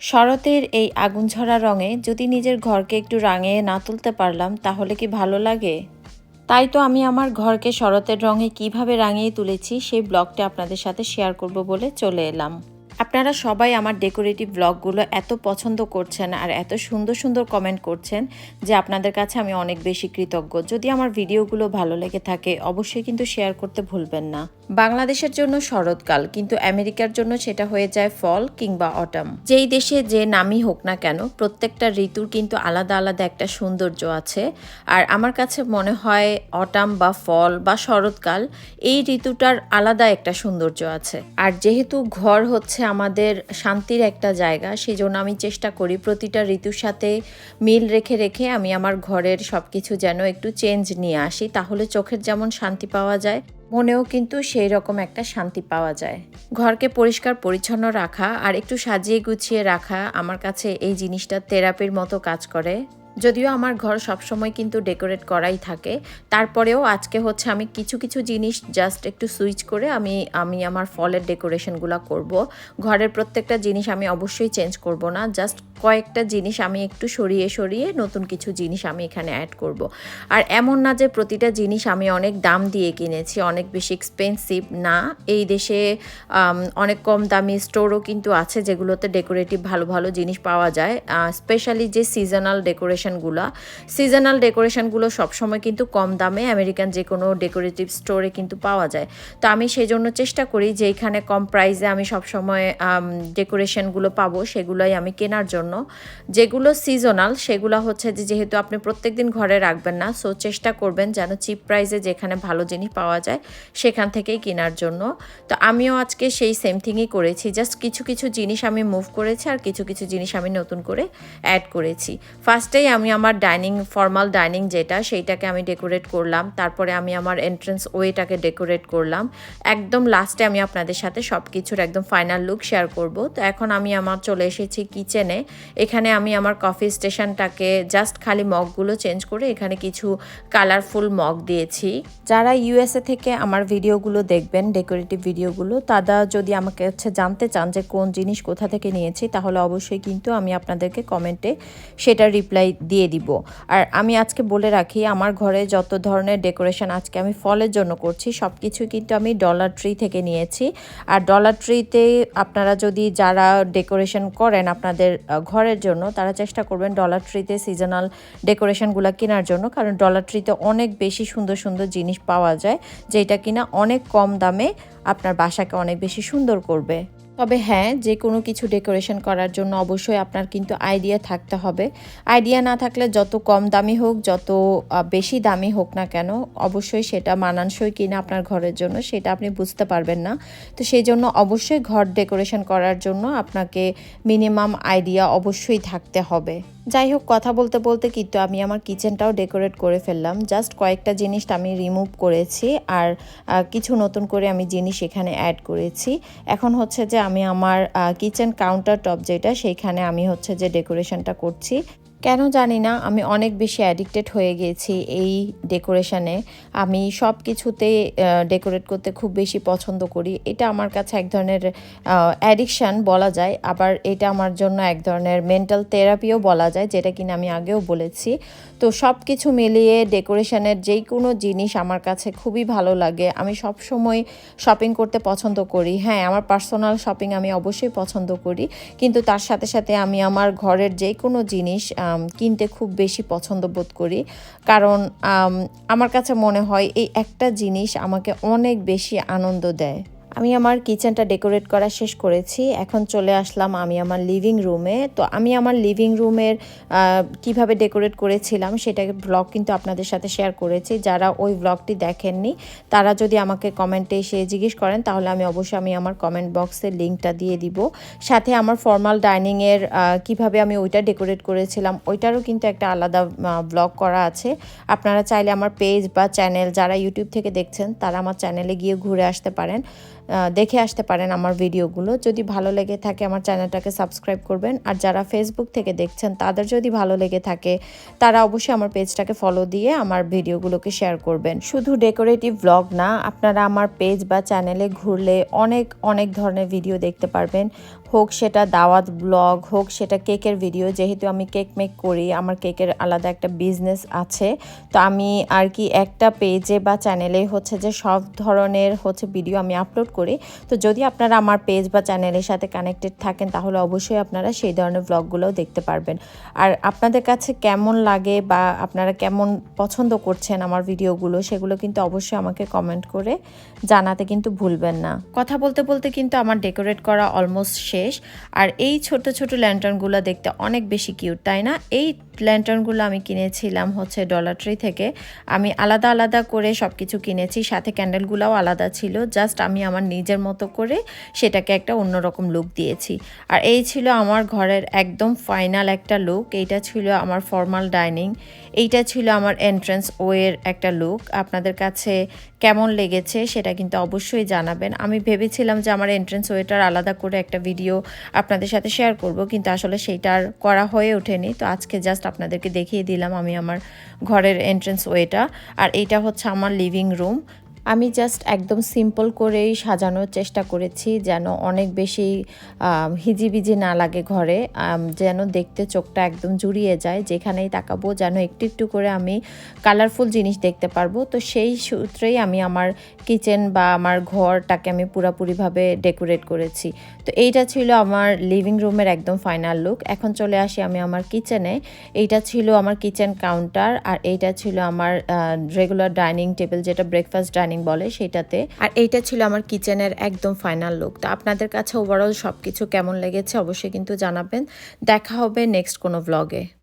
শরতের এই আগুন ঝরা রঙে যদি নিজের ঘরকে একটু রাঙিয়ে না তুলতে পারলাম, তাহলে কি ভালো লাগে? তাই তো আমি আমার ঘরকে শরতের রঙে কীভাবে রাঙিয়ে তুলেছি, সেই ব্লগটা আপনাদের সাথে শেয়ার করব বলে চলে এলাম। আপনারা সবাই আমার ডেকোরেটিভ ব্লগগুলো এত পছন্দ করছেন আর এত সুন্দর সুন্দর কমেন্ট করছেন যে আপনাদের কাছে আমি অনেক বেশি কৃতজ্ঞ। যদি আমার ভিডিওগুলো ভালো লেগে থাকে, অবশ্যই কিন্তু শেয়ার করতে ভুলবেন না। বাংলাদেশের জন্য শরৎকাল, কিন্তু আমেরিকার জন্য সেটা হয়ে যায় ফল কিংবা অটাম। যেই দেশে যে নামই হোক না কেন, প্রত্যেকটা ঋতুর কিন্তু আলাদা আলাদা একটা সৌন্দর্য আছে। আর আমার কাছে মনে হয় অটাম বা ফল বা শরৎকাল, এই ঋতুটার আলাদা একটা সৌন্দর্য আছে। আর যেহেতু ঘর হচ্ছে আমাদের শান্তির একটা জায়গা সেই জন্য আমি চেষ্টা করি প্রতিটা ঋতুর সাথে মিল রেখে রেখে আমি আমার ঘরের সব কিছু যেন একটু চেঞ্জ নিয়ে আসি, তাহলে চোখের যেমন শান্তি পাওয়া যায়। মনেও কিন্তু সেই রকম একটা শান্তি পাওয়া যায়। ঘরকে পরিষ্কার, পরিচ্ছন্ন রাখা আর একটু সাজিয়ে গুছিয়ে রাখা আমার কাছে এই জিনিসটা থেরাপির মতো কাজ করে। যদিও আমার ঘর সবসময় কিন্তু ডেকোরেট করাই থাকে। তারপরেও আজকে হচ্ছে আমি কিছু কিছু জিনিস জাস্ট একটু সুইচ করে আমি আমি আমার ফলের ডেকোরেশনগুলো করব। ঘরের প্রত্যেকটা জিনিস আমি অবশ্যই চেঞ্জ করব না, জাস্ট কয়েকটা জিনিস আমি একটু সরিয়ে সরিয়ে নতুন কিছু জিনিস আমি এখানে অ্যাড করব। আর এমন না যে প্রতিটা জিনিস আমি অনেক দাম দিয়ে কিনেছি, অনেক বেশি এক্সপেন্সিভ না। এই দেশে অনেক কম দামি স্টোরও কিন্তু আছে যেগুলোতে ডেকোরেটিভ ভালো ভালো জিনিস পাওয়া যায় স্পেশালি যে সিজনাল ডেকোরেশনগুলো সিজনাল ডেকোরেশনগুলো সবসময় কিন্তু কম দামে আমেরিকান যে কোনো ডেকোরেটিভ স্টোরে কিন্তু পাওয়া যায়। তো আমি সেই জন্য চেষ্টা করি যে এখানে কম প্রাইসে আমি সবসময় ডেকোরেশনগুলো পাবো, সেগুলোই আমি কেনার জন্য। জন্য। যেগুলো সিজনাল সেগুলো হচ্ছে যে যেহেতু আপনি প্রত্যেক দিন ঘরে রাখবেন না সো চেষ্টা করবেন যেন চিপ প্রাইসে যেখানে ভালো জিনিস পাওয়া যায়, সেখান থেকেই কেনার জন্য। তো আমিও আজকে সেই সেম থিংই করেছি জাস্ট কিছু কিছু জিনিস আমি মুভ করেছি আর কিছু কিছু জিনিস আমি নতুন করে অ্যাড করেছি। ফার্স্টেই আমি আমার ডাইনিং ফর্মাল ডাইনিং যেটা, সেইটাকে আমি ডেকোরেট করলাম, তারপরে আমি আমার এন্ট্রেন্স ওয়েটাকে ডেকোরেট করলাম। একদম লাস্টে আমি আপনাদের সাথে সব কিছুর একদম ফাইনাল লুক শেয়ার করব। তো এখন আমি আমার চলে এসেছি কিচেনে এখানে আমি আমার কফি স্টেশনটাকে জাস্ট খালি মগগুলো চেঞ্জ করে এখানে কিছু কালারফুল মগ দিয়েছি। যারা ইউএসএ থেকে আমার ভিডিওগুলো দেখবেন ডেকোরেটিভ ভিডিওগুলো তারা যদি আমাকে হচ্ছে জানতে চান যে কোন জিনিস কোথা থেকে নিয়েছি, তাহলে অবশ্যই কিন্তু আমি আপনাদেরকে কমেন্টে সেটা রিপ্লাই দিয়ে দিব। আর আমি আজকে বলে রাখি, আমার ঘরে যত ধরনের ডেকোরেশন আজকে আমি ফলের জন্য করছি সব কিছু কিন্তু আমি ডলার ট্রি থেকে নিয়েছি। আর ডলার ট্রিতে আপনারা যদি যারা ডেকোরেশন করেন, আপনাদের ঘরের জন্য, তারা চেষ্টা করবেন ডলার ট্রিতে সিজনাল ডেকোরেশনগুলো কেনার জন্য, কারণ ডলার ট্রিতে অনেক বেশি সুন্দর সুন্দর জিনিস পাওয়া যায়, যেটা কিনা অনেক কম দামে আপনার বাসাকে অনেক বেশি সুন্দর করবে। তবে হ্যাঁ যে কোনো কিছু ডেকোরেশন করার জন্য অবশ্যই আপনার কিন্তু আইডিয়া থাকতে হবে। আইডিয়া না থাকলে যত কম দামি হোক, যত বেশি দামি হোক না কেন, অবশ্যই সেটা মানানসই কিনা আপনার ঘরের জন্য, সেটা আপনি বুঝতে পারবেন না। তো সেই জন্য অবশ্যই ঘর ডেকোরেশন করার জন্য আপনাকে মিনিমাম আইডিয়া অবশ্যই থাকতে হবে। যাই হোক কথা বলতে বলতে কিন্তু আমি আমার কিচেনটাও ডেকোরেট করে ফেললাম। জাস্ট কয়েকটা জিনিস আমি রিমুভ করেছি আর কিছু নতুন করে আমি জিনিস এখানে অ্যাড করেছি। এখন হচ্ছে যে আমি আমার কিচেন কাউন্টার টপ যেটা সেইখানে আমি হচ্ছে যে ডেকোরেশনটা করছি। কেন জানি না, আমি অনেক বেশি অ্যাডিক্টেড হয়ে গিয়েছি এই ডেকোরেশনে আমি সব কিছুতে ডেকোরেট করতে খুব বেশি পছন্দ করি। এটা আমার কাছে এক ধরনের অ্যাডিকশান বলা যায়। আবার এটা আমার জন্য এক ধরনের মেন্টাল থেরাপিও বলা যায়, যেটা কিনা আমি আগেও বলেছি। তো সব কিছু মিলিয়ে ডেকোরেশনের যেই কোনো জিনিস আমার কাছে খুবই ভালো লাগে। আমি সব সময় শপিং করতে পছন্দ করি। হ্যাঁ আমার পার্সোনাল শপিং আমি অবশ্যই পছন্দ করি। কিন্তু তার সাথে সাথে আমি আমার ঘরের যে কোনো জিনিস কিনতে খুব বেশি পছন্দ বোধ করি। কারণ আমার কাছে মনে হয় এই একটা জিনিস আমাকে অনেক বেশি আনন্দ দেয়। আমি আমার কিচেনটা ডেকোরেট করা শেষ করেছি। এখন চলে আসলাম আমি আমার লিভিং রুমে তো আমি আমার লিভিং রুমের কীভাবে ডেকোরেট করেছিলাম সেটাকে ব্লগ কিন্তু আপনাদের সাথে শেয়ার করেছি। যারা ওই ব্লগটি দেখেননি, তারা যদি আমাকে কমেন্টে এসে জিজ্ঞেস করেন, তাহলে আমি অবশ্যই আমি আমার কমেন্ট বক্সে লিঙ্কটা দিয়ে দিব। সাথে আমার ফর্মাল ডাইনিংয়ের কীভাবে আমি ওইটা ডেকোরেট করেছিলাম, ওইটারও কিন্তু একটা আলাদা ব্লগ করা আছে। আপনারা চাইলে আমার পেজ বা চ্যানেল যারা ইউটিউব থেকে দেখছেন, তারা আমার চ্যানেলে গিয়ে ঘুরে আসতে পারেন। দেখে আসতে পারেন আমার ভিডিওগুলো। যদি ভালো লেগে থাকে আমার চ্যানেলটাকে সাবস্ক্রাইব করবেন। আর যারা ফেসবুক থেকে দেখছেন, তাদের যদি ভালো লেগে থাকে, তারা অবশ্যই আমার পেজটাকে ফলো দিয়ে আমার ভিডিওগুলোকে শেয়ার করবেন। শুধু ডেকোরেটিভ ব্লগ না, আপনারা আমার পেজ বা চ্যানেলে ঘুরলে অনেক অনেক ধরনের ভিডিও দেখতে পারবেন। হোক সেটা দাওয়াত ব্লগ হোক সেটা কেকের ভিডিও যেহেতু আমি কেক মেক করি, আমার কেকের আলাদা একটা বিজনেস আছে, তো আমি আর কি একটা পেজে বা চ্যানেলে হচ্ছে যে সব ধরনের হচ্ছে ভিডিও আমি আপলোড করি। তো যদি আপনারা আমার পেজ বা চ্যানেলের সাথে কানেক্টেড থাকেন, তাহলে অবশ্যই আপনারা সেই ধরনের ব্লগগুলোও দেখতে পারবেন। আর আপনাদের কাছে কেমন লাগে বা আপনারা কেমন পছন্দ করছেন আমার ভিডিওগুলো সেগুলো কিন্তু অবশ্যই আমাকে কমেন্ট করে জানাতে কিন্তু ভুলবেন না। কথা বলতে বলতে কিন্তু আমার ডেকোরেট করা অলমোস্ট শেষ। আর এই ছোট ছোট ল্যান্টার্নগুলো দেখতে অনেক বেশি কিউট তাই না? এই ল্যান্টার্নগুলো আমি কিনেছিলাম হচ্ছে ডলার ট্রি থেকে। আমি আলাদা আলাদা করে সব কিছু কিনেছি, সাথে ক্যান্ডেলগুলোও আলাদা ছিল। জাস্ট আমি আমার নিজের মতো করে সেটাকে একটা অন্যরকম লুক দিয়েছি। আর এই ছিল আমার ঘরের একদম ফাইনাল একটা লুক এইটা ছিল আমার ফর্মাল ডাইনিং এইটা ছিল আমার এন্ট্রেন্স ওয়ের একটা লুক আপনাদের কাছে কেমন লেগেছে সেটা কিন্তু অবশ্যই জানাবেন। আমি ভেবেছিলাম যে আমার এন্ট্রেন্স ওয়েটার আলাদা করে একটা ভিডিও আপনাদের সাথে শেয়ার করব, কিন্তু আসলে সেইটার করা হয়ে ওঠেনি। তো আজকে জাস্ট আপনাদেরকে দেখিয়ে দিলাম আমি আমার ঘরের এন্ট্রেন্স ওয়েটা আর এইটা হচ্ছে আমার লিভিং রুম আমি জাস্ট একদম সিম্পল করেই সাজানোর চেষ্টা করেছি যেন অনেক বেশি হিজিবিজি না লাগে ঘরে যেন দেখতে চোখটা একদম জুড়িয়ে যায়, যেখানেই তাকাবো যেন একটু একটু করে আমি কালারফুল জিনিস দেখতে পারব। তো সেই সূত্রেই আমি আমার কিচেন বা আমার ঘরটাকে আমি পুরাপুরিভাবে ডেকোরেট করেছি। তো এইটা ছিল আমার লিভিং রুমের একদম ফাইনাল লুক এখন চলে আসি আমি আমার কিচেনে এইটা ছিল আমার কিচেন কাউন্টার আর এইটা ছিল আমার রেগুলার ডাইনিং টেবিল যেটা ব্রেকফাস্ট ডাইনিং বলে সেটাতে। আর এইটা ছিল আমার কিচেনের একদম ফাইনাল লুক তো আপনাদের কাছে ওভারঅল সব কিছু কেমন লেগেছে অবশ্যই কিন্তু জানাবেন। দেখা হবে নেক্সট কোনো ভ্লগে